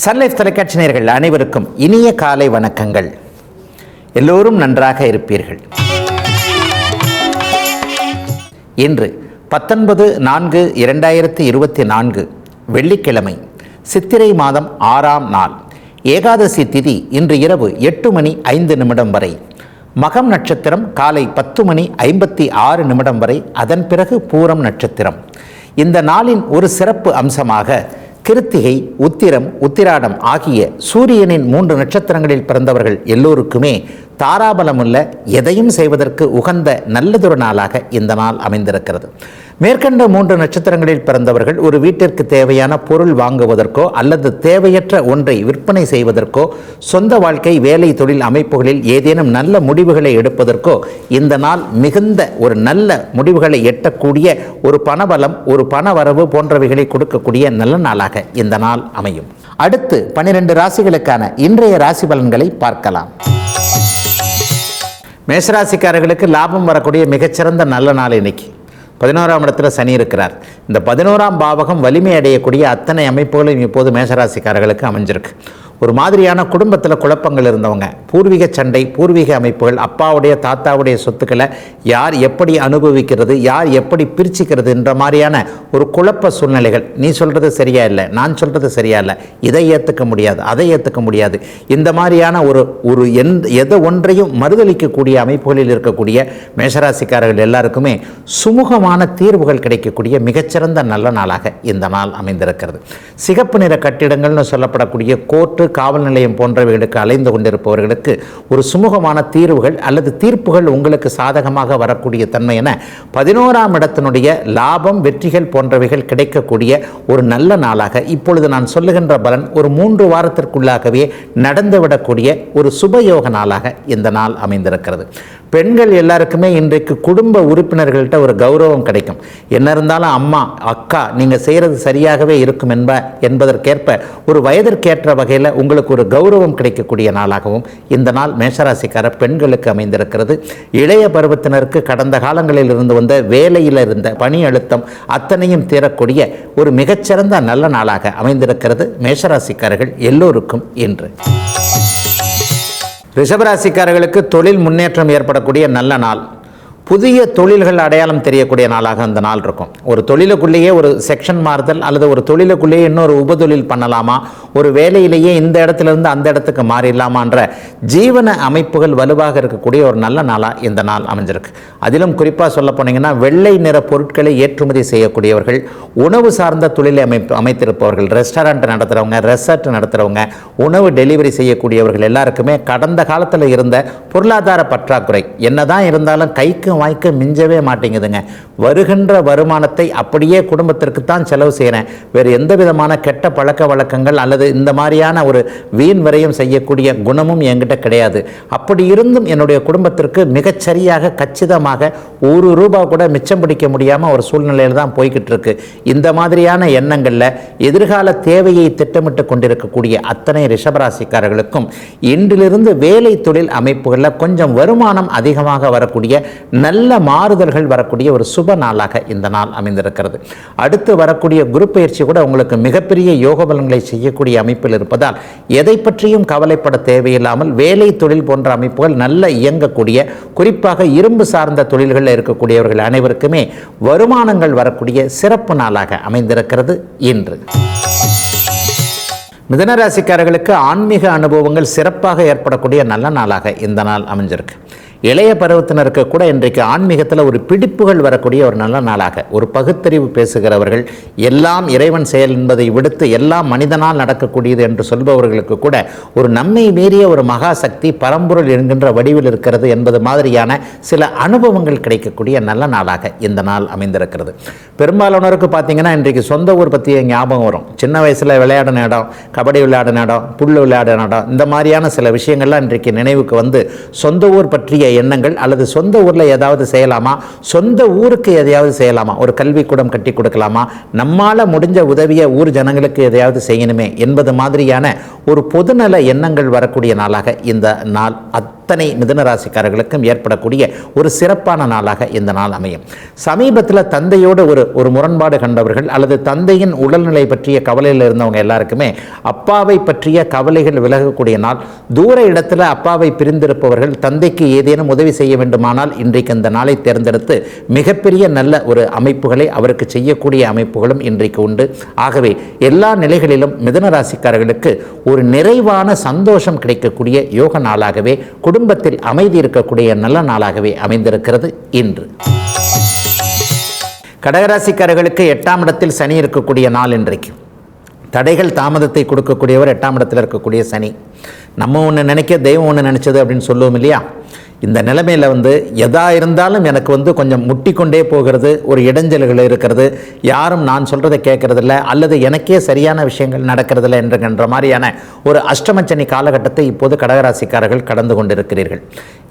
Sun Life தொலைக்காட்சி நேர்கள் அனைவருக்கும் இனிய காலை வணக்கங்கள். எல்லோரும் நன்றாக இருப்பீர்கள். இன்று பத்தொன்பது நான்கு இரண்டாயிரத்தி இருபத்தி நான்கு வெள்ளிக்கிழமை சித்திரை மாதம் ஆறாம் நாள் ஏகாதசி திதி இன்று இரவு எட்டு மணி ஐந்து நிமிடம் வரை மகம் நட்சத்திரம் காலை பத்து மணி ஐம்பத்தி ஆறு நிமிடம் வரை அதன் பிறகு பூரம் நட்சத்திரம். இந்த நாளின் ஒரு சிறப்பு அம்சமாக கிருத்திகை உத்திரம் உத்திராடம் ஆகிய சூரியனின் மூன்று நட்சத்திரங்களில் பிறந்தவர்கள் எல்லோருக்குமே தாராபலமுள்ள எதையும் செய்வதற்கு உகந்த நல்லதொரு நாளாக இந்த நாள் அமைந்திருக்கிறது. மேற்கண்ட மூன்று நட்சத்திரங்களில் பிறந்தவர்கள் ஒரு வீட்டிற்கு தேவையான பொருள் வாங்குவதற்கோ அல்லது தேவையற்ற ஒன்றை விற்பனை செய்வதற்கோ சொந்த வாழ்க்கை வேலை தொழில் அமைப்புகளில் ஏதேனும் நல்ல முடிவுகளை எடுப்பதற்கோ இந்த நாள் மிகுந்த ஒரு நல்ல முடிவுகளை எட்டக்கூடிய ஒரு பணபலம் ஒரு பண வரவு போன்றவைகளை கொடுக்கக்கூடிய நல்ல நாளாக இந்த நாள் அமையும். அடுத்து பன்னிரண்டு ராசிகளுக்கான இன்றைய ராசி பலன்களை பார்க்கலாம். மேஷராசிக்காரர்களுக்கு லாபம் வரக்கூடிய மிகச்சிறந்த நல்ல நாள் இன்னைக்கு. பதினோராம் இடத்துல சனி இருக்கிறார். இந்த பதினோராம் பாவகம் வலிமை அடையக்கூடிய அத்தனை அமைப்புகளும் இப்போது மேஷராசிக்காரர்களுக்கு அமைஞ்சிருக்கு. ஒரு மாதிரியான குடும்பத்தில் குழப்பங்கள் இருந்தவங்க. பூர்வீக சண்டை பூர்வீக அமைப்புகள் அப்பாவுடைய தாத்தாவுடைய சொத்துக்களை யார் எப்படி அனுபவிக்கிறது யார் எப்படி பிரிச்சுக்கிறதுன்ற மாதிரியான ஒரு குழப்ப சூழ்நிலைகள். நீ சொல்கிறது சரியா இல்லை நான் சொல்கிறது சரியா இல்லை இதை ஏற்றுக்க முடியாது அதை ஏற்றுக்க முடியாது. இந்த மாதிரியான ஒரு ஒரு எந்த எதை ஒன்றையும் மறுதளிக்கக்கூடிய அமைப்புகளில் இருக்கக்கூடிய மேஷராசிக்காரர்கள் எல்லாருக்குமே சுமூகமான தீர்வுகள் கிடைக்கக்கூடிய மிகச்சிறந்த நல்ல நாளாக இந்த நாள் அமைந்திருக்கிறது. சிகப்பு நிற கட்டிடங்கள்னு சொல்லப்படக்கூடிய கோர்ட்டு காவல் நிலையம் போன்றவைகளுக்கு அலைந்து கொண்டிருப்பவர்களுக்கு ஒரு சுமூகமான தீர்வுகள் அல்லது தீர்ப்புகள் உங்களுக்கு சாதகமாக வரக்கூடிய தன்மை என பதினோராம் இடத்தினுடைய லாபம் வெற்றிகள் போன்றவைகள் கிடைக்கக்கூடிய ஒரு நல்ல நாளாக இப்பொழுது நான் சொல்லுகின்ற பலன் ஒரு மூன்று வாரத்திற்குள்ளாகவே நடந்துவிடக்கூடிய ஒரு சுபயோக நாளாக இந்த நாள் அமைந்திருக்கிறது. பெண்கள் எல்லாருக்குமே இன்றைக்கு குடும்ப உறுப்பினர்கள்ட்ட ஒரு கௌரவம் கிடைக்கும். என்ன இருந்தாலும் அம்மா அக்கா நீங்கள் செய்கிறது சரியாகவே இருக்கும் என்ப என்பதற்கேற்ப ஒரு வயதிற்கேற்ற வகையில் உங்களுக்கு ஒரு கௌரவம் கிடைக்கக்கூடிய நாளாகவும் இந்த நாள் மேஷராசிக்கார பெண்களுக்கு அமைந்திருக்கிறது. இளைய பருவத்தினருக்கு கடந்த காலங்களில் இருந்து வந்த வேலையில் இருந்த பணி அழுத்தம் அத்தனையும் தீரக்கூடிய ஒரு மிகச்சிறந்த நல்ல நாளாக அமைந்திருக்கிறது மேஷராசிக்காரர்கள் எல்லோருக்கும் இன்று. ரிஷபராசிக்காரர்களுக்கு தொழில் முன்னேற்றம் ஏற்படக்கூடிய நல்ல நாள். புதிய தொழில்கள் அடையாளம் தெரியக்கூடிய நாளாக அந்த நாள் இருக்கும். ஒரு தொழிலுக்குள்ளேயே ஒரு செக்ஷன் மாறுதல் அல்லது ஒரு தொழிலுக்குள்ளேயே இன்னொரு உபதொழில் பண்ணலாமா? ஒரு வேலையிலேயே இந்த இடத்துல இருந்து அந்த இடத்துக்கு மாறிடலாமான்ற ஜீவன அமைப்புகள் வலுவாக இருக்கக்கூடிய ஒரு நல்ல நாளாக இந்த நாள் அமைஞ்சிருக்கு. அதிலும் குறிப்பாக சொல்ல போனீங்கன்னா வெள்ளை நிற பொருட்களை ஏற்றுமதி செய்யக்கூடியவர்கள் உணவு சார்ந்த தொழிலை அமைப்பு அமைத்திருப்பவர்கள் ரெஸ்டாரண்ட் நடத்துகிறவங்க ரெசார்ட் நடத்துகிறவங்க உணவு டெலிவரி செய்யக்கூடியவர்கள் எல்லாருக்குமே கடந்த காலத்தில் இருந்த பொருளாதார பற்றாக்குறை என்னதான் இருந்தாலும் கைக்கு வாய்க்கு மிஞ்சவே மாட்டேங்குதுங்க. வருகின்ற வருமானத்தை அப்படியே குடும்பத்திற்கு தான் செலவு செய்கிறேன் வேறு எந்த விதமான கெட்ட பழக்க வழக்கங்கள் அல்லது இந்த மாதிரியான ஒரு வீண் விரயம் செய்யக்கூடிய குணமும் என்கிட்ட கிடையாது. அப்படி இருந்தும் என்னுடைய குடும்பத்திற்கு மிகச்சரியாக கச்சிதமாக ஒரு ரூபா கூட மிச்சம் பிடிக்க முடியாமல் ஒரு சூழ்நிலையில் தான் போய்கிட்டு இருக்கு இந்த மாதிரியான எண்ணங்களில் எதிர்கால தேவையை திட்டமிட்டு கொண்டிருக்கக்கூடிய அத்தனை ரிஷபராசிக்காரர்களுக்கும் இன்றிலிருந்து வேலை தொழில் அமைப்புகளில் கொஞ்சம் வருமானம் அதிகமாக வரக்கூடிய நல்ல மாறுதல்கள் வரக்கூடிய ஒரு சுப நாளாக இந்த நாள் அமைந்திருக்கிறது. அடுத்து வரக்கூடிய குரு பயிற்சி கூட உங்களுக்கு மிகப்பெரிய யோக பலன்களை செய்யக்கூடிய அமைப்பில் இருப்பதால் எதை பற்றியும் கவலைப்பட தேவையில்லாமல் வேலை தொழில் போன்ற அமைப்புகள் நல்ல இயங்கக்கூடிய குறிப்பாக இரும்பு சார்ந்த தொழில்களில் இருக்கக்கூடியவர்கள் அனைவருக்குமே வருமானங்கள் வரக்கூடிய சிறப்பு நாளாக அமைந்திருக்கிறது இன்று. மிதனராசிக்காரர்களுக்கு ஆன்மீக அனுபவங்கள் சிறப்பாக ஏற்படக்கூடிய நல்ல நாளாக இந்த நாள் அமைஞ்சிருக்கு. இளைய பருவத்தினருக்கு கூட இன்றைக்கு ஆன்மீகத்தில் ஒரு பிடிப்புகள் வரக்கூடிய ஒரு நல்ல நாளாக. ஒரு பகுத்தறிவு பேசுகிறவர்கள் எல்லாம் இறைவன் செயல் என்பதை விடுத்து எல்லாம் மனிதனால் நடக்கக்கூடியது என்று சொல்பவர்களுக்கு கூட ஒரு நம்மை மீறிய ஒரு மகா சக்தி பரம்பொருள் என்கின்ற வடிவில் இருக்கிறது என்பது மாதிரியான சில அனுபவங்கள் கிடைக்கக்கூடிய நல்ல நாளாக இந்த நாள் அமைந்திருக்கிறது. பெரும்பாலானோருக்கு பார்த்தீங்கன்னா இன்றைக்கு சொந்த ஊர் பற்றிய ஞாபகம் வரும். சின்ன வயசில் விளையாடின இடம் கபடி விளையாடின இடம் புல் விளையாடின இடம் இந்த மாதிரியான சில விஷயங்கள்லாம் இன்றைக்கு நினைவுக்கு வந்து சொந்த ஊர் பற்றிய எண்ணங்கள் அல்லது சொந்த ஊரில் ஏதாவது செய்யலாமா? சொந்த ஊருக்கு எதையாவது செய்யலாமா? ஒரு கல்விக்கூடம் கட்டி கொடுக்கலாமா? நம்மால் முடிஞ்ச உதவியை ஊர் ஜனங்களுக்கு எதையாவது செய்யணுமே என்பது மாதிரியான ஒரு பொதுநல எண்ணங்கள் வரக்கூடிய நாளாக இந்த நாள் அத் அத்தனை மிதுன ராசிக்காரர்களுக்கும் ஏற்படக்கூடிய ஒரு சிறப்பான நாளாக இந்த நாள் அமையும். சமீபத்தில் தந்தையோடு ஒரு ஒரு முரண்பாடு கண்டவர்கள் அல்லது தந்தையின் உடல்நிலை பற்றிய கவலையில் இருந்தவங்க எல்லாருக்குமே அப்பாவை பற்றிய கவலைகள் விலகக்கூடிய நாள். தூர இடத்துல அப்பாவை பிரிந்திருப்பவர்கள் தந்தைக்கு ஏதேனும் உதவி செய்ய வேண்டுமானால் இன்றைக்கு அந்த நாளை தேர்ந்தெடுத்து மிகப்பெரிய நல்ல ஒரு அமைப்புகளை அவருக்கு செய்யக்கூடிய அமைப்புகளும் இன்றைக்கு உண்டு. ஆகவே எல்லா நிலைகளிலும் மிதன ராசிக்காரர்களுக்கு ஒரு நிறைவான சந்தோஷம் கிடைக்கக்கூடிய யோக நாளாகவே குடும்பத்தில் அமைதி இருக்கக்கூடிய நல்ல நாளாகவே அமைந்திருக்கிறது இன்று. கடகராசிக்காரர்களுக்கு எட்டாம் இடத்தில் சனி இருக்கக்கூடிய நாள் இன்றைக்கு. தடைகள் தாமதத்தை கொடுக்கக்கூடியவர் எட்டாம் இடத்தில் இருக்கக்கூடிய சனி. நம்ம ஒன்று நினைக்க தெய்வம் ஒன்று நினச்சது அப்படின்னு சொல்லுவோம் இல்லையா? இந்த நிலைமையில் வந்து எதா இருந்தாலும் எனக்கு வந்து கொஞ்சம் முட்டிக்கொண்டே போகிறது ஒரு இடைஞ்சல்கள் இருக்கிறது. யாரும் நான் சொல்கிறத கேட்கறதில்ல அல்லது எனக்கே சரியான விஷயங்கள் நடக்கிறதில்ல என்கின்ற மாதிரியான ஒரு அஷ்டமச்சனி காலகட்டத்தை இப்போது கடகராசிக்காரர்கள் கடந்து கொண்டிருக்கிறீர்கள்.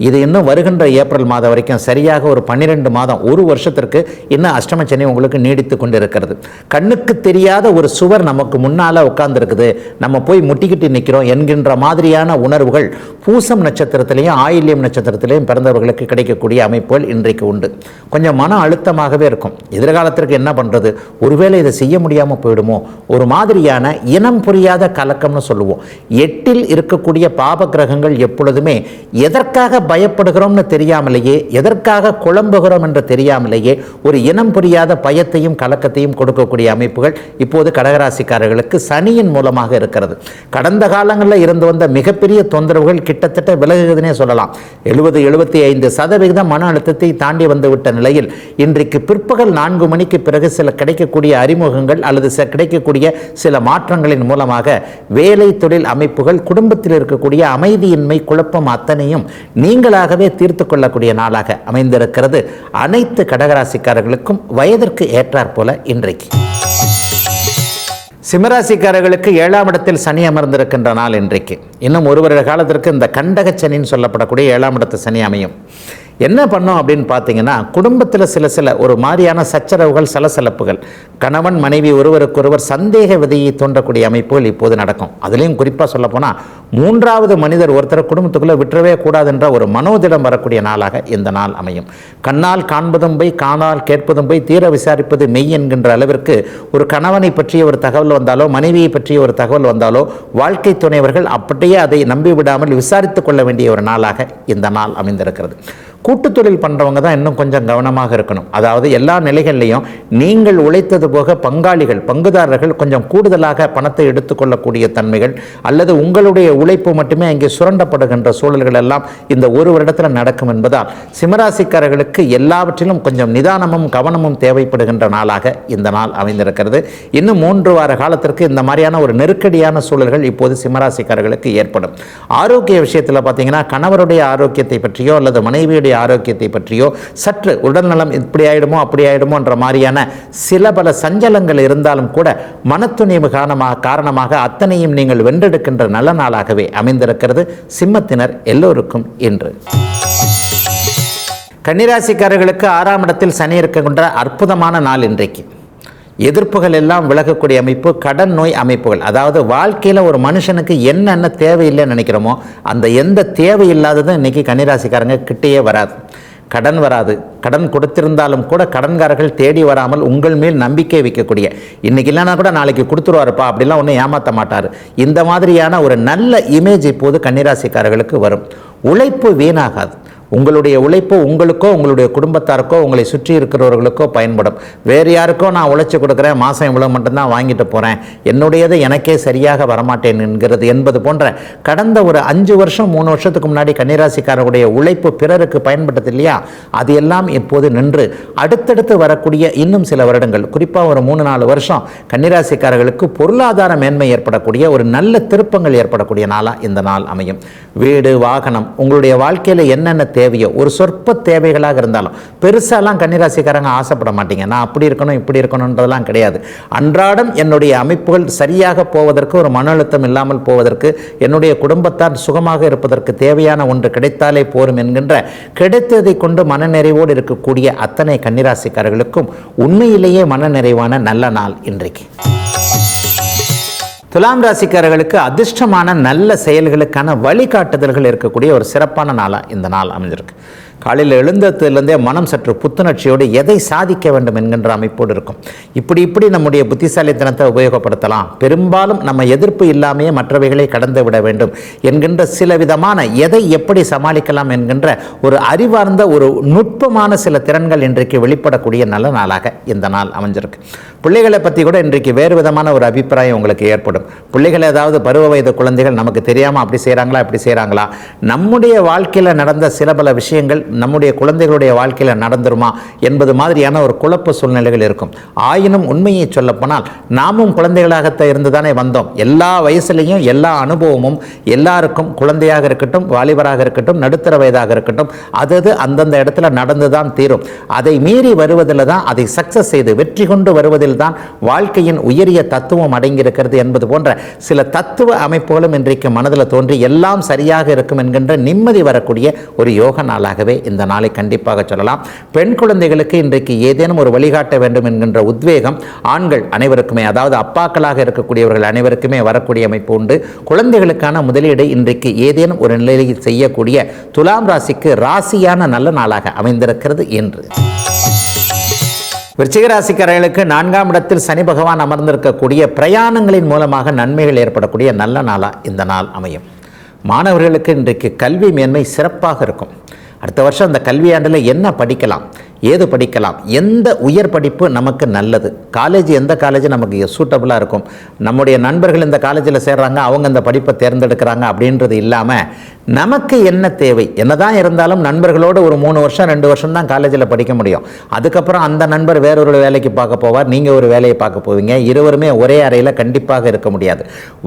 இது இன்னும் வருகின்ற ஏப்ரல் மாதம் வரைக்கும் சரியாக ஒரு பன்னிரெண்டு மாதம் ஒரு வருஷத்திற்கு இன்னும் அஷ்டமச்சனி உங்களுக்கு நீடித்து கொண்டு இருக்கிறது கண்ணுக்கு தெரியாத ஒரு சுவர் நமக்கு முன்னால் உட்கார்ந்துருக்குது. நம்ம போய் முட்டிக்கிட்டு நிற்கிறோம் என்கின்ற மாதிரியான உணர்வுகள் பூசம் நட்சத்திரத்திலையும் ஆயில்யம் நட்சத்திரத்திலேயும் பிறந்தவர்களுக்கு கிடைக்கக்கூடிய அமைப்புகள் இன்றைக்கு உண்டு. கொஞ்சம் மன அழுத்தமாகவே இருக்கும். எதிர்காலத்திற்கு என்ன பண்ணுறது ஒருவேளை இதை செய்ய முடியாமல் போயிடுமோ? ஒரு மாதிரியான இனம் புரியாத கலக்கம்னு சொல்லுவோம். எட்டில் இருக்கக்கூடிய பாப கிரகங்கள் எப்பொழுதுமே எதற்காக பயப்படுகிறோம்னு தெரியாமலேயே எதற்காக குழம்புகிறோம் என்று தெரியாமலேயே ஒரு இனம் புரியாத பயத்தையும் கலக்கத்தையும் கொடுக்கக்கூடிய அமைப்புகள் இப்போது கடகராசிக்காரர்களுக்கு சனியின் மூலமாக இருக்கிறது. கடந்த காலங்களில் இருந்து வந்த மிகப்பெரிய தொந்தரவுகள் கிட்டத்தட்ட விலகுதுன்னே சொல்லலாம். எழுபது எழுபத்தி ஐந்து சதவிகிதம் மன அழுத்தத்தை தாண்டி வந்துவிட்ட நிலையில் இன்றைக்கு பிற்பகல் நான்கு மணிக்கு பிறகு சில கிடைக்கக்கூடிய அறிமுகங்கள் அல்லது சில கிடைக்கக்கூடிய சில மாற்றங்களின் மூலமாக வேலை தொழில் அமைப்புகள் குடும்பத்தில் இருக்கக்கூடிய அமைதியின்மை குழப்பம் அத்தனையும் நீங்களாகவே தீர்த்து கொள்ளக்கூடிய நாளாக அமைந்திருக்கிறது. அனைத்து கடகராசிக்காரர்களுக்கும் வயதிற்கு ஏற்றாற்போல இன்றைக்கு. சிம்மராசிக்காரர்களுக்கு ஏழாம் இடத்தில் சனி அமர்ந்திருக்கின்ற நாள் இன்றைக்கு. இன்னும் ஒரு வருட காலத்திற்கு இந்த கண்டக சனின்னு சொல்லப்படக்கூடிய ஏழாம் இடத்து சனி அமையும். என்ன பண்ணோம் அப்படின்னு பார்த்தீங்கன்னா குடும்பத்தில் சில சில ஒரு மாதிரியான சச்சரவுகள் சலசலப்புகள். கணவன் மனைவி ஒருவருக்கொருவர் சந்தேக விதையை தோன்றக்கூடிய அமைப்புகள் இப்போது நடக்கும். அதுலேயும் குறிப்பாக சொல்லப்போனால் மூன்றாவது மனிதர் ஒருத்தர் குடும்பத்துக்குள்ளே விட்டுறவே கூடாதுன்ற ஒரு மனோதிடம் வரக்கூடிய நாளாக இந்த நாள் அமையும். கண்ணால் காண்பதும் போய் காணால் கேட்பதும் போய் தீர விசாரிப்பது மெய் என்கின்ற அளவிற்கு ஒரு கணவனை பற்றிய ஒரு தகவல் வந்தாலோ மனைவியை பற்றிய ஒரு தகவல் வந்தாலோ வாழ்க்கை துணைவர்கள் அப்படியே அதை நம்பி விடாமல் விசாரித்து கொள்ள வேண்டிய ஒரு நாளாக இந்த நாள் அமைந்திருக்கிறது. கூட்டுத் தொழில் பண்ணுறவங்க தான் இன்னும் கொஞ்சம் கவனமாக இருக்கணும். அதாவது எல்லா நிலைகள்லையும் நீங்கள் உழைத்தது போக பங்காளிகள் பங்குதாரர்கள் கொஞ்சம் கூடுதலாக பணத்தை எடுத்துக்கொள்ளக்கூடிய தன்மைகள் அல்லது உங்களுடைய உழைப்பு மட்டுமே அங்கே சுரண்டப்படுகின்ற சூழல்கள் எல்லாம் இந்த ஒரு வருடத்தில் நடக்கும் என்பதால் சிம்மராசிக்காரர்களுக்கு எல்லாவற்றிலும் கொஞ்சம் நிதானமும் கவனமும் தேவைப்படுகின்ற நாளாக இந்த நாள் அமைந்திருக்கிறது. இன்னும் மூன்று வார காலத்திற்கு இந்த மாதிரியான ஒரு நெருக்கடியான சூழல்கள் இப்போது சிம்மராசிக்காரர்களுக்கு ஏற்படும். ஆரோக்கிய விஷயத்தில் பார்த்தீங்கன்னா கணவருடைய ஆரோக்கியத்தை பற்றியோ அல்லது மனைவியுடைய ஆரோக்கியத்தை பற்றியோ சற்று உடல்நலம் இப்படி ஆயிடுமோ அப்படி ஆயிடுமோன்ற மாதிரியான சில பல சஞ்சலங்கள் இருந்தாலும் கூட மனத்துணிவு காரணமாக காரணமாக அத்தனையும் நீங்கள் வென்றெடுக்கின்ற நல்ல நாளாக நாளாகவே அமைந்திருக்கிறது சிம்மத்தினர் எல்லோருக்கும் இன்று. கன்னிராசிக்காரர்களுக்கு ஆறாம் இடத்தில் சனி இருக்கின்ற அற்புதமான நாள் இன்றைக்கு. எதிர்ப்புகள் எல்லாம் விலகக்கூடிய அமைப்பு கடன் நோய் அமைப்புகள். அதாவது வாழ்க்கையில் ஒரு மனுஷனுக்கு என்னென்ன தேவையில்லைன்னு நினைக்கிறோமோ அந்த எந்த தேவையில்லாததும் இன்றைக்கி கன்னிராசிக்காரங்க கிட்டேயே வராது. கடன் வராது. கடன் கொடுத்திருந்தாலும் கூட கடன்காரர்கள் தேடி வராமல் உங்கள் மேல் நம்பிக்கை வைக்கக்கூடிய. இன்னைக்கு இல்லைன்னா கூட நாளைக்கு கொடுத்துருவாருப்பா அப்படிலாம் ஒன்றும் ஏமாற்ற மாட்டார். இந்த மாதிரியான ஒரு நல்ல இமேஜ் இப்போது கன்னிராசிக்காரர்களுக்கு வரும். உழைப்பு வீணாகாது. உங்களுடைய உழைப்பு உங்களுக்கோ உங்களுடைய குடும்பத்தாருக்கோ உங்களை சுற்றி இருக்கிறவர்களுக்கோ பயன்படும். வேறு யாருக்கோ நான் உழைச்சி கொடுக்குறேன் மாதம் இவ்வளோ மட்டும்தான் வாங்கிட்டு போகிறேன் என்னுடையது எனக்கே சரியாக வரமாட்டேன் என்கிறது என்பது போன்ற கடந்த ஒரு அஞ்சு வருஷம் மூணு வருஷத்துக்கு முன்னாடி கன்னிராசிக்காரருடைய உழைப்பு பிறருக்கு பயன்பட்டது இல்லையா? அது எல்லாம் இப்போது நின்று அடுத்தடுத்து வரக்கூடிய இன்னும் சில வருடங்கள். குறிப்பாக ஒரு மூணு நாலு வருஷம் கன்னிராசிக்காரர்களுக்கு பொருளாதார மேன்மை ஏற்படக்கூடிய ஒரு நல்ல திருப்பங்கள் ஏற்படக்கூடிய நாளாக இந்த நாள் அமையும். வீடு வாகனம் உங்களுடைய வாழ்க்கையில் என்னென்ன தேவையோ ஒரு சொற்ப தேவைகளாக இருந்தாலும் பெருசாலாம் கன்னிராசிக்காரங்க ஆசைப்பட மாட்டீங்க. நான் அப்படி இருக்கணும் இப்படி இருக்கணுன்றதெல்லாம் கிடையாது. அன்றாடம் என்னுடைய அமைப்புகள் சரியாக போவதற்கு ஒரு மன அழுத்தம் இல்லாமல் போவதற்கு என்னுடைய குடும்பத்தார் சுகமாக இருப்பதற்கு தேவையான ஒன்று கிடைத்தாலே போரும் என்கின்ற கிடைத்ததை கொண்டு மனநிறைவோடு இருக்கக்கூடிய அத்தனை கன்னிராசிக்காரர்களுக்கும் உண்மையிலேயே மனநிறைவான நல்ல நாள் இன்றைக்கு. துலாம் ராசிக்காரர்களுக்கு அதிர்ஷ்டமான நல்ல செயல்களுக்கான வழிகாட்டுதல்கள் இருக்கக்கூடிய ஒரு சிறப்பான நாளாக இந்த நாள் அமைஞ்சிருக்கு. காலையில் எழுந்ததுலேருந்தே மனம் சற்று புத்துணர்ச்சியோடு எதை சாதிக்க வேண்டும் என்கின்ற அமைப்போடு இருக்கும். இப்படி இப்படி நம்முடைய புத்திசாலித்தனத்தை உபயோகப்படுத்தலாம். பெரும்பாலும் நம்ம எதிர்ப்பு இல்லாமையே மற்றவைகளை கடந்து விட வேண்டும் என்கின்ற சில விதமான எதை எப்படி சமாளிக்கலாம் என்கின்ற ஒரு அறிவார்ந்த ஒரு நுட்பமான சில திறன்கள் இன்றைக்கு வெளிப்படக்கூடிய நல்ல நாளாக இந்த நாள் அமைஞ்சிருக்கு. பிள்ளைகளை பற்றி கூட இன்றைக்கு வேறு விதமான ஒரு அபிப்பிராயம் உங்களுக்கு ஏற்படும். பிள்ளைகள் ஏதாவது பருவ வயது குழந்தைகள் நமக்கு தெரியாமல் அப்படி செய்கிறாங்களா இப்படி செய்கிறாங்களா நம்முடைய வாழ்க்கையில் நடந்த சில பல விஷயங்கள் நம்முடைய குழந்தைகளுடைய வாழ்க்கையில் நடந்துருமா என்பது மாதிரியான ஒரு குழப்ப சூழ்நிலைகள் இருக்கும். ஆயினும் உண்மையை சொல்லப்போனால் நாமும் குழந்தைகளாகத்தான் இருந்து தானே வந்தோம். எல்லா வயசுலேயும் எல்லா அனுபவமும் எல்லாருக்கும் குழந்தையாக இருக்கட்டும் வாலிபராக இருக்கட்டும் நடுத்தர வயதாக இருக்கட்டும் அது அது அந்தந்த இடத்துல நடந்து தான் தீரும். அதை மீறி வருவதில் தான் அதை சக்சஸ் செய்து வெற்றி கொண்டு வருவதில் தான் வாழ்க்கையின் உயரிய தத்துவம் அடங்கியிருக்கிறது என்பது போன்ற சில தத்துவ அமைப்புகளும் இன்றைக்கு மனதில் தோன்றி எல்லாம் சரியாக இருக்கும் என்கின்ற நிம்மதி வரக்கூடிய ஒரு யோக நாளாகவே இந்த நாளை கண்டிப்பாக சொல்லலாம். பெண் குழந்தைகளுக்கு இன்றைக்கு ஏதேனும் ஒரு வழிகாட்ட வேண்டும் என்கின்ற உத்வேகம் ஆண்கள் அனைவருக்குமே அதாவது அப்பாக்களாக இருக்கக்கூடியவர்கள் அனைவருக்குமே வரக்கூடிய அமைப்பு உண்டு. குழந்தைகளுக்கான முதலீடு இன்றைக்கு ஏதேனும் ஒரு நிலையில் செய்யக்கூடிய துலாம் ராசிக்கு ராசியான நல்ல நாளாக அமைந்திருக்கிறது என்று. விருச்சிகராசிக்காரர்களுக்கு நான்காம் இடத்தில் சனி பகவான் அமர்ந்திருக்கக்கூடிய பிரயாணங்களின் மூலமாக நன்மைகள் ஏற்படக்கூடிய நல்ல நாளாக இந்த நாள் அமையும். மாணவர்களுக்கு இன்றைக்கு கல்வி மேன்மை சிறப்பாக இருக்கும். அடுத்த வருஷம் அந்த கல்வியாண்டில் என்ன படிக்கலாம்? ஏது படிக்கலாம்? எந்த உயர் படிப்பு நமக்கு நல்லது? காலேஜ் எந்த காலேஜ் நமக்கு சூட்டபுளாக இருக்கும்? நம்முடைய நண்பர்கள் இந்த காலேஜில் சேர்றாங்க அவங்க இந்த படிப்பை தேர்ந்தெடுக்கிறாங்க அப்படின்றது இல்லாமல் நமக்கு என்ன தேவை? என்னதான் இருந்தாலும் நண்பர்களோடு ஒரு மூணு வருஷம் ரெண்டு வருஷம் தான் காலேஜில் படிக்க முடியும். அதுக்கப்புறம் அந்த நண்பர் வேறொரு வேலைக்கு பார்க்க போவார். நீங்கள் ஒரு வேலையை பார்க்க போவீங்க. இருவருமே ஒரே அறையில் கண்டிப்பாக இருக்க முடியாது.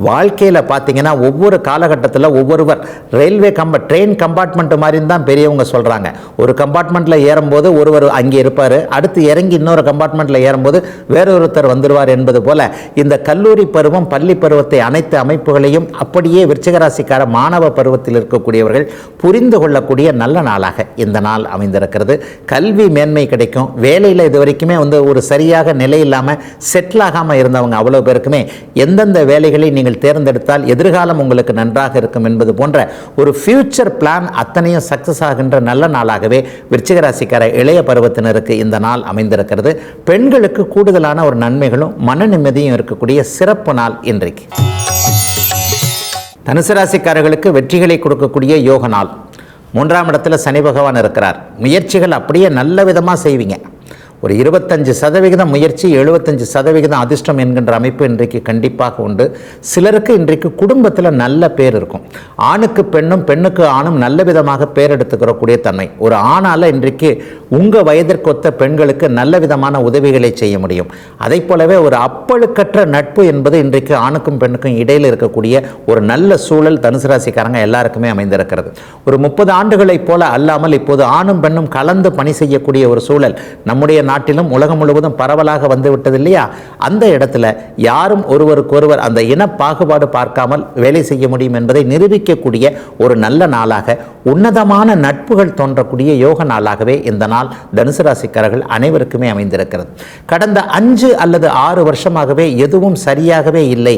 வாழ்க்கையில் பார்த்தீங்கன்னா ஒவ்வொரு காலகட்டத்தில் ஒவ்வொருவர் ரயில்வே கம்ப ட்ரெயின் கம்பார்ட்மெண்ட் மாதிரி தான் பெரியவங்க சொல்கிறாங்க ஒரு கம்பார்ட்மெண்ட்டில் ஏறும்போது ஒருவர் அங்கே இருப்பார். அடுத்து இறங்கி இன்னொரு கம்பார்ட்மெண்ட்டில் ஏறும்போது வேறொருத்தர் வந்துடுவார் என்பது போல இந்த கல்லூரி பருவம் பள்ளி பருவத்தை அனைத்து அமைப்புகளையும் அப்படியே விருச்சிகராசிக்கார மாணவ பருவத்தில் இருக்கக்கூடியவர்கள் புரிந்து கொள்ளக்கூடிய நல்ல நாளாக இந்த நாள் அமைந்திருக்கிறது. கல்வி மேன்மை கிடைக்கும். வேலையில் இது வரைக்குமே வந்து ஒரு சரியாக நிலை இல்லாமல் செட்டில் ஆகாமல் இருந்தவங்க அவ்வளோ பேருக்குமே எந்தெந்த வேலைகளை நீங்கள் தேர்ந்தெடுத்தால் எதிர்காலம் உங்களுக்கு நன்றாக இருக்கும் என்பது போன்ற ஒரு ஃபியூச்சர் பிளான் அத்தனையும் சக்ஸஸ் ஆகின்ற நல்ல நாளாகவே விருச்சிகராசிக்கார இளைய பருவத்தினருக்கு இந்த நாள் அமைந்திருக்கிறது. பெண்களுக்கு கூடுதலான ஒரு நன்மைகளும் மன நிம்மதியும் இருக்கக்கூடிய சிறப்பு நாள் இன்றைக்கு. தனுசு ராசிக்காரர்களுக்கு வெற்றிகளை கொடுக்கக்கூடிய யோக நாள். மூன்றாம் இடத்துல சனி பகவான் இருக்கிறார். முயற்சிகள் அப்படியே நல்ல விதமாக செய்வீங்க. ஒரு இருபத்தஞ்சு சதவிகிதம் முயற்சி எழுபத்தஞ்சு சதவிகிதம் அதிர்ஷ்டம் என்கின்ற அமைப்பு இன்றைக்கு கண்டிப்பாக உண்டு. சிலருக்கு இன்றைக்கு குடும்பத்தில் நல்ல பேர் இருக்கும். ஆணுக்கு பெண்ணும் பெண்ணுக்கு ஆணும் நல்ல விதமாக பேர் எடுத்துக்கிறக்கூடிய தன்மை. ஒரு ஆணால் இன்றைக்கு உங்கள் வயதிற்கொத்த பெண்களுக்கு நல்ல விதமான உதவிகளை செய்ய முடியும். அதை போலவே ஒரு அப்பழுக்கற்ற நட்பு என்பது இன்றைக்கு ஆணுக்கும் பெண்ணுக்கும் இடையில் இருக்கக்கூடிய ஒரு நல்ல சூழல் தனுசு ராசிக்காரங்க எல்லாருக்குமே அமைந்திருக்கிறது. ஒரு முப்பது ஆண்டுகளைப் போல அல்லாமல் இப்போது ஆணும் பெண்ணும் கலந்து பணி செய்யக்கூடிய ஒரு சூழல் நம்முடைய நாட்டிலும் உலகம் முழுவதும் பரவலாக வந்துவிட்டது இல்லையா அந்த இடத்துல யாரும் ஒருவருக்கொருவர் அந்த இன பாகுபாடு பார்க்காமல் வேலை செய்ய முடியும் என்பதை நிரூபிக்கக்கூடிய ஒரு நல்ல நாளாக உன்னதமான நட்புகள் தோன்றக்கூடிய யோக நாளாகவே இந்த நாள் தனுசு ராசிக்காரர்கள் அனைவருக்குமே அமைந்திருக்கிறது. கடந்த அஞ்சு அல்லது ஆறு வருஷமாகவே எதுவும் சரியாகவே இல்லை.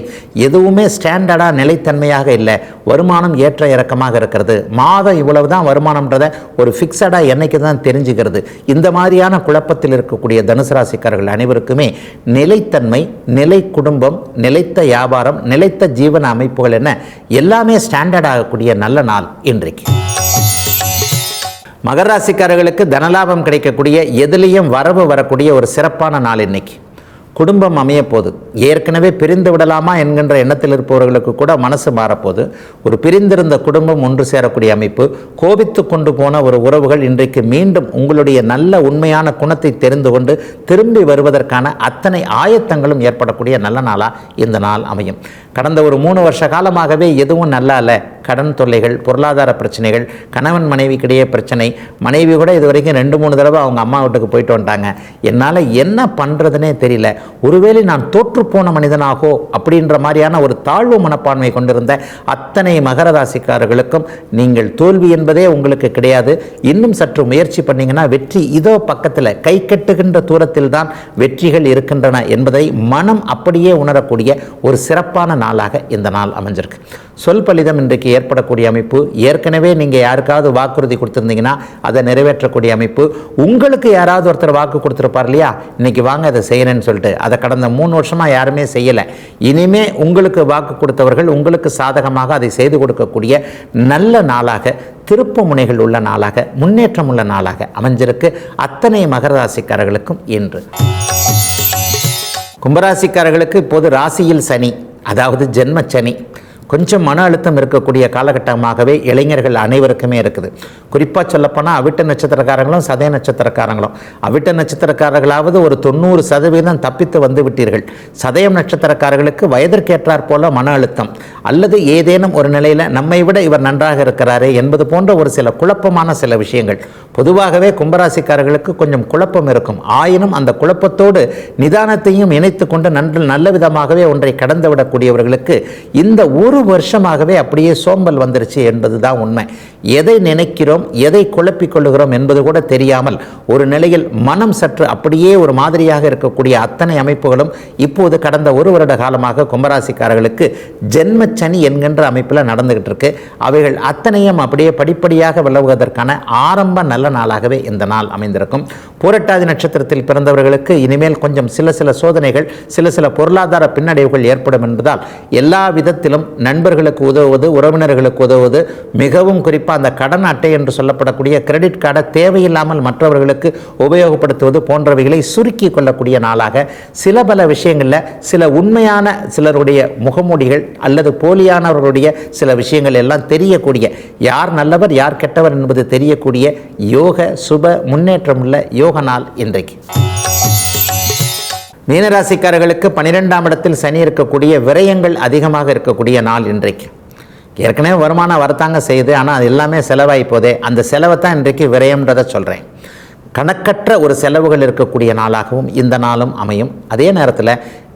எதுவுமே ஸ்டாண்டர்டாக நிலைத்தன்மையாக இல்லை. வருமானம் ஏற்ற இறக்கமாக இருக்கிறது. மாதம் இவ்வளவு தான் வருமானம்ன்றதை ஒரு ஃபிக்ஸடாக என்னைக்கு தான் தெரிஞ்சுக்கிறது. இந்த மாதிரியான குழப்பத்தில் இருக்கக்கூடிய தனுசு ராசிக்காரர்கள் அனைவருக்குமே நிலைத்தன்மை நிலை குடும்பம் நிலைத்த வியாபாரம் நிலைத்த ஜீவன அமைப்புகள் என எல்லாமே ஸ்டாண்டர்ட் ஆகக்கூடிய நல்ல நாள் இன்றைக்கு. மகராசிக்காரர்களுக்கு தனலாபம் கிடைக்கக்கூடிய எதுலேயும் வரவு வரக்கூடிய ஒரு சிறப்பான நாள் இன்னைக்கு குடும்பம் அமைய ஏற்கனவே பிரிந்து விடலாமா என்கின்ற எண்ணத்தில் இருப்பவர்களுக்கு கூட மனசு மாறப்போகுது. ஒரு பிரிந்திருந்த குடும்பம் ஒன்று சேரக்கூடிய அமைப்பு கோபித்து கொண்டு போன ஒரு உறவுகள் இன்றைக்கு மீண்டும் உங்களுடைய நல்ல உண்மையான குணத்தை தெரிந்து கொண்டு திரும்பி வருவதற்கான அத்தனை ஆயத்தங்களும் ஏற்படக்கூடிய நல்ல நாளாக இந்த நாள் அமையும். கடந்த ஒரு மூணு வருஷ காலமாகவே எதுவும் நல்லா இல்லை. கடன் தொல்லைகள் பொருளாதார பிரச்சனைகள் கணவன் மனைவிக்கிடையே பிரச்சனை மனைவி கூட இது வரைக்கும் ரெண்டு மூணு தடவை அவங்க அம்மா வீட்டுக்கு போயிட்டு வந்துட்டாங்க. என்னால் என்ன பண்ணுறதுனே தெரியல. ஒருவேளை நான் தோற்று போன மனிதனாகோ அப்படின்ற மாதிரியான ஒரு தாழ்வு மனப்பான்மை கொண்டிருந்த அத்தனை மகர ராசிக்காரர்களுக்கும் நீங்கள் தோல்வி என்பதே உங்களுக்கு கிடையாது. இன்னும் சற்று முயற்சி பண்ணீங்கன்னா வெற்றி இதோ பக்கத்தில் கை கட்டுகின்ற தூரத்தில் தான் வெற்றிகள் இருக்கின்றன என்பதை மனம் அப்படியே உணரக்கூடிய ஒரு சிறப்பான நாளாக இந்த நாள் அமைஞ்சிருக்கு. சொல் பலிதம் இன்றைக்கு ஏற்படக்கூடிய அமைப்பு. ஏற்கனவே நீங்கள் யாருக்காவது வாக்குறுதி கொடுத்துருந்தீங்கன்னா அதை நிறைவேற்றக்கூடிய அமைப்பு. உங்களுக்கு யாராவது ஒருத்தர் வாக்கு கொடுத்துருப்பார் இல்லையா? இன்றைக்கி வாங்க அதை செய்யணும்னு சொல்லிட்டு. அதை கடந்த மூணு வருஷமாக யாருமே செய்யலை. இனிமே உங்களுக்கு வாக்கு கொடுத்தவர்கள் உங்களுக்கு சாதகமாக அதை செய்து கொடுக்கக்கூடிய நல்ல நாளாக திருப்பு முனைகள் உள்ள நாளாக முன்னேற்றம் உள்ள நாளாக அமைஞ்சிருக்கு. அத்தனை மகர ராசிக்காரர்களுக்கும் இன்று. கும்பராசிக்காரர்களுக்கு இப்போது ராசியில் சனி அதாவது ஜென்ம சனி. கொஞ்சம் மன அழுத்தம் இருக்கக்கூடிய காலகட்டமாகவே இளைஞர்கள் அனைவருக்குமே இருக்குது. குறிப்பாக சொல்லப்போனால் அவிட்ட நட்சத்திரக்காரங்களும் சதய நட்சத்திரக்காரங்களும். அவிட்ட நட்சத்திரக்காரர்களாவது ஒரு தொண்ணூறு சதவீதம் தப்பித்து வந்து விட்டீர்கள். சதயம் நட்சத்திரக்காரர்களுக்கு வயதிற்கேற்றாற் போல மன அழுத்தம். அல்லது ஏதேனும் ஒரு நிலையில் நம்மை விட இவர் நன்றாக இருக்கிறாரே என்பது போன்ற ஒரு சில குழப்பமான சில விஷயங்கள். பொதுவாகவே கும்பராசிக்காரர்களுக்கு கொஞ்சம் குழப்பம் இருக்கும். ஆயினும் அந்த குழப்பத்தோடு நிதானத்தையும் இணைத்து கொண்டு நன்று நல்ல விதமாகவே ஒன்றை கடந்து விடக்கூடியவர்களுக்கு இந்த ஒரு ஒரு வருஷமாகவே அப்படியே சோம்பல் வந்துருச்சு என்பது தான் உண்மை. எதை நினைக்கிறோம் எதை குழப்பிக் கொள்ளுகிறோம் என்பது கூட தெரியாமல் ஒரு நிலையில் மனம் சற்று அப்படியே ஒரு மாதிரியாக இருக்கக்கூடிய அத்தனை அமைப்புகளும் இப்போது கடந்த ஒரு வருட காலமாக கும்பராசிக்காரர்களுக்கு ஜென்மச்சனி என்கின்ற அமைப்பில் நடந்துகிட்டு இருக்கு. அவைகள் அத்தனையும் அப்படியே படிப்படியாக விலகுவதற்கான ஆரம்ப நல்ல நாளாகவே இந்த நாள் அமைந்திருக்கும். புரட்டாதி நட்சத்திரத்தில் பிறந்தவர்களுக்கு இனிமேல் கொஞ்சம் சில சில சோதனைகள் சில சில பொருளாதார பின்னடைவுகள் ஏற்படும் என்பதால் எல்லா விதத்திலும் நண்பர்களுக்கு உதவுவது உறவினர்களுக்கு உதவுவது மிகவும் குறிப்பாக அந்த கடன் அட்டை என்று சொல்லப்படக்கூடிய கிரெடிட் கார்டை தேவையில்லாமல் மற்றவர்களுக்கு உபயோகப்படுத்துவது போன்றவைகளை சுருக்கி கொள்ளக்கூடிய நாளாக. சில பல விஷயங்களில் சில உண்மையான சிலருடைய முகமூடிகள் அல்லது போலியானவர்களுடைய சில விஷயங்கள் எல்லாம் தெரியக்கூடிய யார் நல்லவர் யார் கெட்டவர் என்பது தெரியக்கூடிய யோக சுப முன்னேற்றமுள்ள யோக நாள் இன்றைக்கு. மீனராசிக்காரர்களுக்கு பன்னிரெண்டாம் இடத்தில் சனி இருக்கக்கூடிய விரயங்கள் அதிகமாக இருக்கக்கூடிய நாள் இன்றைக்கு. ஏற்கனவே வருமானம் வரத்தாங்க செய்யுது ஆனால் அது எல்லாமே செலவாகி போதே. அந்த செலவை தான் இன்றைக்கு விரயம்ன்றதை சொல்கிறேன் கணக்கற்ற ஒரு செலவுகள் இருக்கக்கூடிய நாளாகவும் இந்த நாளும் அமையும். அதே நேரத்தில்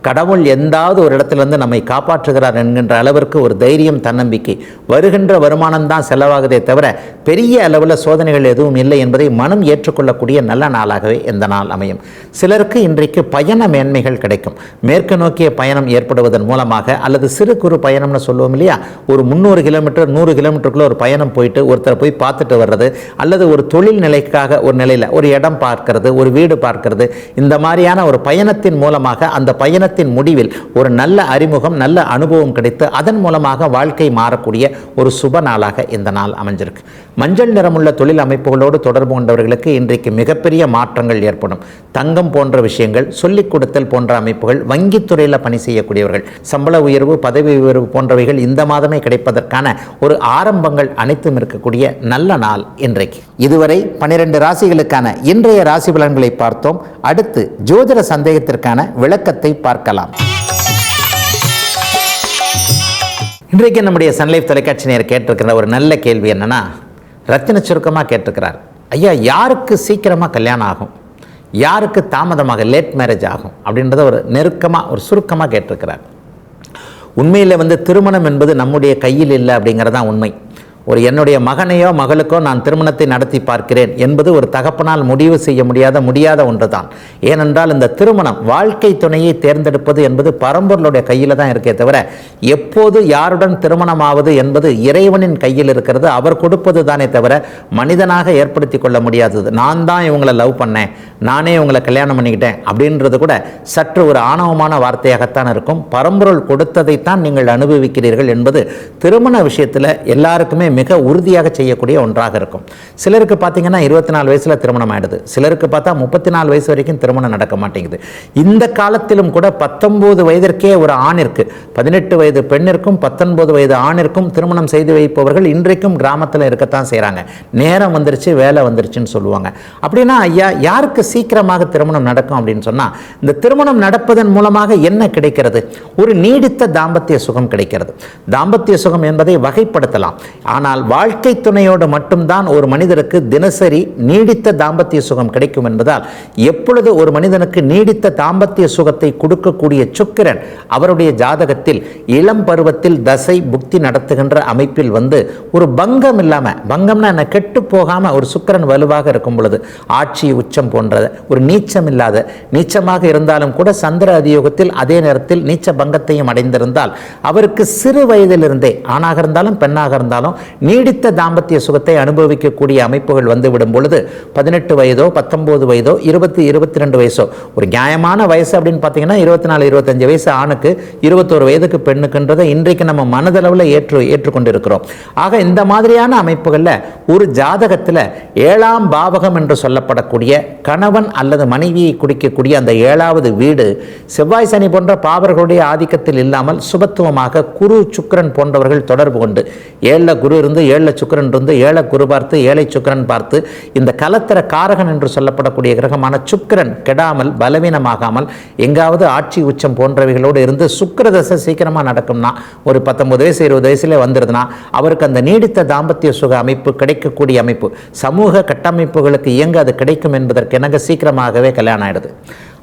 கடவுள் எந்தாவது ஒரு இடத்துலேருந்து நம்மை காப்பாற்றுகிறார் என்கின்ற அளவிற்கு ஒரு தைரியம் தன்னம்பிக்கை. வருகின்ற வருமானம் தான் செலவாகுதே தவிர பெரிய அளவில் சோதனைகள் எதுவும் இல்லை என்பதை மனம் ஏற்றுக்கொள்ளக்கூடிய நல்ல நாளாகவே இந்த நாள் அமையும். சிலருக்கு இன்றைக்கு பயண மேன்மைகள் கிடைக்கும். மேற்கு நோக்கிய பயணம் ஏற்படுவதன் மூலமாக அல்லது சிறு குறு பயணம்னு சொல்லுவோம் இல்லையா? ஒரு முந்நூறு கிலோமீட்டர் நூறு கிலோமீட்டருக்குள்ள ஒரு பயணம் போயிட்டு ஒருத்தரை போய் பார்த்துட்டு வர்றது அல்லது ஒரு தொழில் நிலைக்காக ஒரு நிலையில் ஒரு இடம் பார்க்கறது ஒரு வீடு பார்க்கறது. இந்த மாதிரியான ஒரு பயணத்தின் மூலமாக அந்த பயண பயணத்தின் முடிவில் ஒரு நல்ல அறிமுகம் நல்ல அனுபவம் கிடைத்து அதன் மூலமாக வாழ்க்கை மாறக்கூடிய ஒரு சுப நாளாக இந்த நாள் அமைஞ்சிருக்கு. மஞ்சள் நிறமுள்ள தொழில் அமைப்புகளோடு தொடர்பு கொண்டவர்களுக்கு இன்றைக்கு மிகப்பெரிய மாற்றங்கள் ஏற்படும். தங்கம் போன்ற விஷயங்கள் சொல்லிக் கொடுத்தல் போன்ற அமைப்புகள் வங்கித்துறையில் பணி செய்யக்கூடியவர்கள் சம்பள உயர்வு பதவி உயர்வு போன்றவைகள் இந்த மாதமே கிடைப்பதற்கான ஒரு ஆரம்பங்கள் அனைத்தும் இருக்கக்கூடிய நல்ல நாள் இன்றைக்கு. இதுவரை பனிரெண்டு ராசிகளுக்கான இன்றைய ராசி பலன்களை பார்த்தோம். அடுத்து ஜோதிட சந்தேகத்திற்கான விளக்கத்தை பார்க்க பார்க்கலாம். இன்றைக்கு நம்முடைய சன்லைஃப் தொலைக்காட்சி நேர் கேட்டிருக்கிற ஒரு நல்ல கேள்வி என்னன்னா ரத்தின சுருக்கமாக கேட்டிருக்கிறார். ஐயா யாருக்கு சீக்கிரமாக கல்யாணம் ஆகும்? யாருக்கு தாமதமாக லேட் மேரேஜ் ஆகும்? அப்படின்றத ஒரு நெருக்கமாக ஒரு சுருக்கமாக கேட்டிருக்கிறார். உண்மையில் வந்து திருமணம் என்பது நம்முடைய கையில் இல்லை அப்படிங்கிறதான் உண்மை. ஒரு என்னுடைய மகனையோ மகளுக்கோ நான் திருமணத்தை நடத்தி பார்க்கிறேன் என்பது ஒரு தகப்பனால் முடிவு செய்ய முடியாத முடியாத ஒன்றுதான். ஏனென்றால் இந்த திருமணம் வாழ்க்கை துணையை தேர்ந்தெடுப்பது என்பது பரம்பொருளுடைய கையில் தான் இருக்கே தவிர எப்போது யாருடன் திருமணமாவது என்பது இறைவனின் கையில் இருக்கிறது. அவர் கொடுப்பது தானே தவிர மனிதனாக ஏற்படுத்தி கொள்ள முடியாதது. நான் தான் இவங்களை லவ் பண்ணேன் நானே இவங்களை கல்யாணம் பண்ணிக்கிட்டேன் அப்படின்றது கூட சற்று ஒரு ஆணவமான வார்த்தையாகத்தான் இருக்கும். பரம்பொருள் கொடுத்ததைத்தான் நீங்கள் அனுபவிக்கிறீர்கள் என்பது திருமண விஷயத்தில் எல்லாருக்குமே மிக உறுதியாக செய்யக்கூடிய ஒன்றாக இருக்கும். சிலருக்கு பார்த்தீங்கன்னா இருபத்தி நாலு வயசில் திருமணம் ஆயிடுது. சிலருக்கு பார்த்தா முப்பத்தி நாலு வயசு வரைக்கும் திருமணம் நடக்க மாட்டேங்குது. இந்த காலத்திலும் கூட பத்தொன்பது வயதிற்கே ஒரு ஆணிற்கு பதினெட்டு வயது பெண்ணிற்கும் பத்தொன்பது வயது ஆணிற்கும் திருமணம் செய்து வைப்பவர்கள் இன்றைக்கும் கிராமத்தில் இருக்கத்தான் செய்கிறாங்க நேரம் வந்துருச்சு வேலை வந்துருச்சுன்னு சொல்லுவாங்க. அப்படின்னா ஐயா யாருக்கு சீக்கிரமாக திருமணம் நடக்கும் அப்படின்னு சொன்னால் இந்த திருமணம் நடப்பதன் மூலமாக என்ன கிடைக்கிறது? ஒரு நீடித்த தாம்பத்திய சுகம் கிடைக்கிறது. தாம்பத்திய சுகம் என்பதை வகைப்படுத்தலாம். ஆனால் வாழ்க்கை துணையோடு மட்டும்தான் ஒரு மனிதருக்கு தினசரி நீடித்த தாம்பத்திய சுகம் கிடைக்கும் என்பதால் எப்பொழுது ஒரு மனிதனுக்கு நீடித்த தாம்பத்திய சுகத்தை கொடுக்கக்கூடிய சுக்கிரன் அவருடைய ஜாதகத்தில் இளம் பருவத்தில் தசை புக்தி நடத்துகின்ற அமைப்பில் வந்து ஒரு பங்கம் இல்லாமல் பங்கம்னா என்ன? கெட்டு போகாமல் ஒரு சுக்கிரன் வலுவாக இருக்கும் பொழுது ஆட்சி உச்சம் போன்ற ஒரு நீச்சம் இல்லாத நீச்சமாக இருந்தாலும் கூட சந்திர அதியோகத்தில் அதே நேரத்தில் நீச்ச பங்கத்தையும் அடைந்திருந்தால் அவருக்கு சிறு வயதிலிருந்தே ஆணாக இருந்தாலும் பெண்ணாக இருந்தாலும் நீடித்த தாம்பத்திய சுகத்தை அனுபவிக்கக்கூடிய அமைப்புகள் வந்துவிடும் பொழுது பதினெட்டு வயதோ பத்தொன்பது வயதோ இருபத்தி இருபத்தி ரெண்டு வயசோ ஒரு நியாயமான வயசு அப்படின்னு பார்த்தீங்கன்னா இருபத்தி நாலு இருபத்தஞ்சு வயசு ஆணுக்கு இருபத்தோரு வயதுக்கு பெண்ணுக்குன்றதை இன்றைக்கு நம்ம மனதளவில் ஏற்று ஏற்றுக்கொண்டிருக்கிறோம். ஆக இந்த மாதிரியான அமைப்புகளில் ஒரு ஜாதகத்தில் ஏழாம் பாவகம் என்று சொல்லப்படக்கூடிய கணவன் அல்லது மனைவியை குடிக்கக்கூடிய அந்த ஏழாவது வீடு செவ்வாய் சனி போன்ற பாவர்களுடைய ஆதிக்கத்தில் இல்லாமல் சுபத்துவமாக குரு சுக்கரன் போன்றவர்கள் தொடர்பு கொண்டு ஏழில் குரு இருந்து ஏழில் சுக்கிரன் இருந்து ஏழை குரு பார்த்து ஏழை சுக்கிரன் பார்த்து இந்த கலத்திர காரகன் என்று சொல்லப்படக்கூடிய கிரகமான சுக்கிரன் கெடாமல் பலவீனமாகாமல் எங்காவது ஆட்சி உச்சம் போன்றவைகளோடு இருந்து சுக்கர தசை சீக்கிரமாக நடக்கும்னா ஒரு பத்தொன்பது வயசு இருபது வயசுல வந்துருதுன்னா அவருக்கு அந்த நீடித்த தாம்பத்திய சுக அமைப்பு கிடைக்கக்கூடிய அமைப்பு சமூக கட்டமைப்புகளுக்கு இயங்க அது கிடைக்கும் என்பதற்கு எனக்கு சீக்கிரமாகவே கல்யாணம் ஆயிடுது.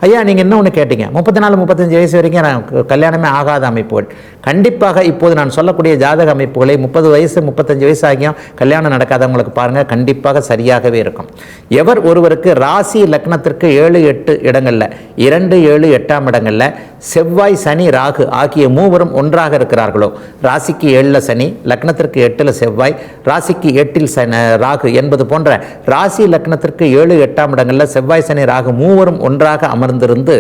ஐயா நீங்கள் என்ன ஒன்று கேட்டீங்க? முப்பத்தி நாலு முப்பத்தஞ்சு வயசு வரைக்கும் நான் கல்யாணமே ஆகாத அமைப்புகள். கண்டிப்பாக இப்போது நான் சொல்லக்கூடிய ஜாதக அமைப்புகளை முப்பது வயசு முப்பத்தஞ்சு வயசு ஆகியும் கல்யாணம் நடக்காதவங்களுக்கு பாருங்கள் கண்டிப்பாக சரியாகவே இருக்கும். எவர் ஒருவருக்கு ராசி லக்னத்திற்கு ஏழு எட்டு இடங்களில் இரண்டு ஏழு எட்டாம் இடங்களில் செவ்வாய் சனி ராகு ஆகிய மூவரும் ஒன்றாக இருக்கிறார்களோ? ராசிக்கு ஏழில் சனி லக்னத்திற்கு எட்டில் செவ்வாய் ராசிக்கு எட்டில் சனி ராகு என்பது போன்ற ராசி லக்னத்திற்கு ஏழு எட்டாம் இடங்களில் செவ்வாய் சனி ராகு மூவரும் ஒன்றாக அமர்ந்திருந்து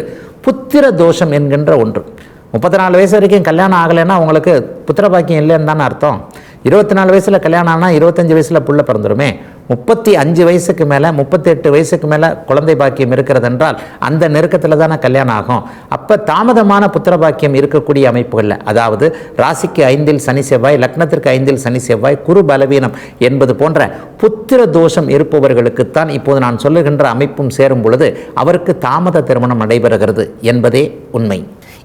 புத்திர தோஷம் என்கின்ற ஒன்று. முப்பத்தி நாலு வயசு வரைக்கும் கல்யாணம் ஆகலைன்னா உங்களுக்கு புத்திர பாக்கியம் இல்லைன்னு தானே அர்த்தம். இருபத்தி நாலு வயசில் கல்யாணம் ஆனால் இருபத்தஞ்சி வயசில் புள்ள பிறந்துருமே. முப்பத்தி அஞ்சு வயசுக்கு மேலே முப்பத்தி எட்டு வயசுக்கு மேலே குழந்தை பாக்கியம் இருக்கிறது என்றால் அந்த நெருக்கத்தில் தானே கல்யாணம் ஆகும். அப்போ தாமதமான புத்திர பாக்கியம் இருக்கக்கூடிய அமைப்புகளில் அதாவது ராசிக்கு ஐந்தில் சனி செவ்வாய் லக்னத்திற்கு ஐந்தில் சனி செவ்வாய் குரு பலவீனம் என்பது போன்ற புத்திர தோஷம் இருப்பவர்களுக்குத்தான் இப்போது நான் சொல்லுகின்ற அமைப்பும் சேரும் பொழுது அவருக்கு தாமத திருமணம் நடைபெறுகிறது என்பதே உண்மை.